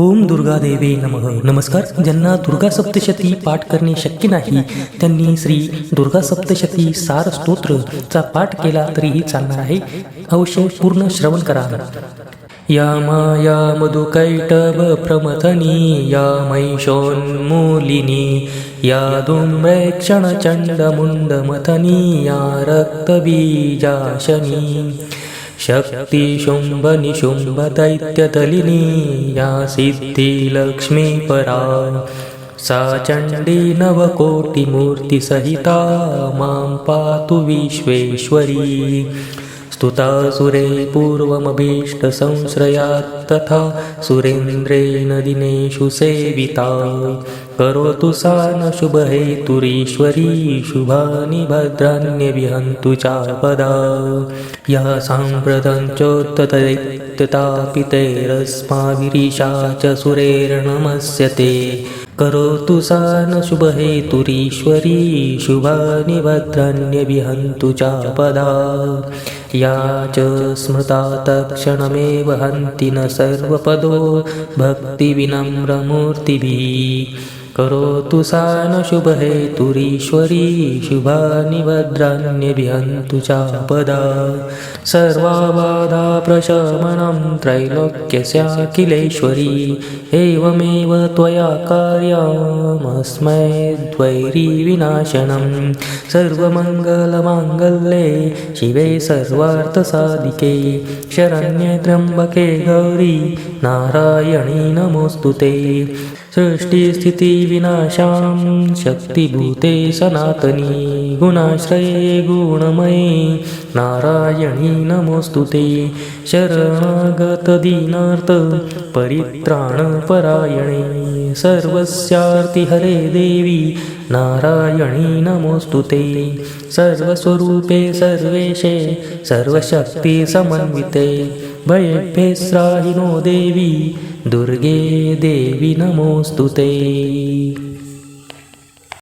ओम दुर्गा देवे नमः. नमस्कार. ज्यांना दुर्गा सप्तशती पाठ करणे शक्य नाही त्यांनी श्री दुर्गा सप्तशती सार स्तोत्रचा पाठ केला तरीही चालणार आहे. अवश्य पूर्ण श्रवण करा. या माया मधुकैटभ प्रमथनी या मैषोन्मूलिनी या धूम्रेक्षण मथनी या रक्तबीजाशनी. शक्ती शुंभ निशुंभ दैत्यतलिनी या सिद्धिलक्ष्मी परा सा चण्डी नवकोटिमूर्तिसहिता मां पातु विश्वेश्वरी। स्तुतासुरे पूर्वमभीष्टसंश्रयात् तथा सुरेन्द्रेण दिनेषु सेविता। करोतु सा न शुभहेतुरीश्वरी शुभानि भद्राण्यविहन्तु चापदा। या साम्प्रतञ्चोत्ततैत्यतापितैरस्माभिरीशा च सुरेर्नमस्यते करोतु सा न शुभहेतुरीश्वरी शुभानि भद्राण्यविहन्तु चापदा या च स्मृता तत्क्षणमेव हन्ति न सर्वपदो भक्तिविनम्रमूर्तिभिः करोतु सा न तुरीश्वरी शुभानि भद्रान्यभिहन्तु चापदा। सर्वाबाधा प्रशमनं त्रैलोक्यस्याखिलेश्वरी एवमेव त्वया कार्यमस्मै द्वैरीविनाशनं सर्वमङ्गलमाङ्गल्ये शिवे सर्वार्थसाधिके शरण्ये त्र्यम्बके गौरी नारायणी नमोऽस्तु ते। विनाशां शक्तिभूते सनातनी गुणाश्रये गुणमये। नारायणी नमोऽस्तु ते। शरणागतदीनार्थ परित्राणपरायणे। सर्वस्यार्तिहरे देवी। नारायणी नमोऽस्तु ते। सर्वस्वरूपे सर्वेशे। सर्वशक्तिसमन्विते भयेभ्यस्राहिनो देवी दुर्गे देवी नमोऽस्तु ते